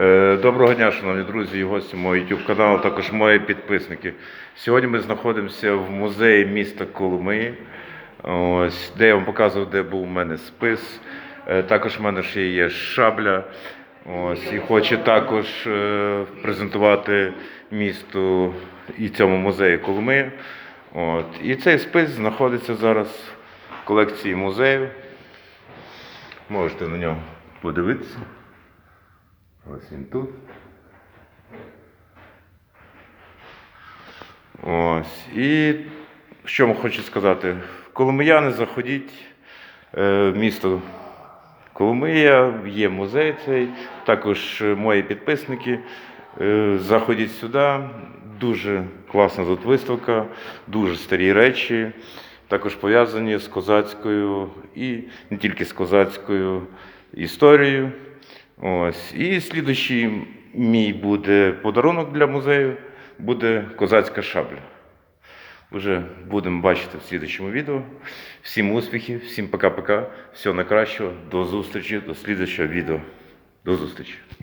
Е, Доброго дня, шановні друзі і гості мого YouTube каналу, також мої підписники. Сьогодні ми знаходимося в музеї міста Коломиї, ось, де я вам показував, де був у мене спис. Е, Також в мене ще є шабля. Ось, і хочу також е, презентувати місту і цьому музеї Коломиї. От. І цей спис знаходиться зараз в колекції музею. Можете на нього подивитися. Ось він тут. Ось. І що хочу сказати? Коломияни, заходіть е, в місто Коломия, є музей цей, також мої підписники. Е, Заходіть сюди. Дуже класна тут виставка, дуже старі речі, також пов'язані з козацькою і не тільки з козацькою історією. Ось. І слідуючий мій буде подарунок для музею, буде козацька шабля. Вже будемо бачити в слідчому відео. Всім успіхів, всім пока-пока, всього найкращого, до зустрічі, до слідчого відео. До зустрічі.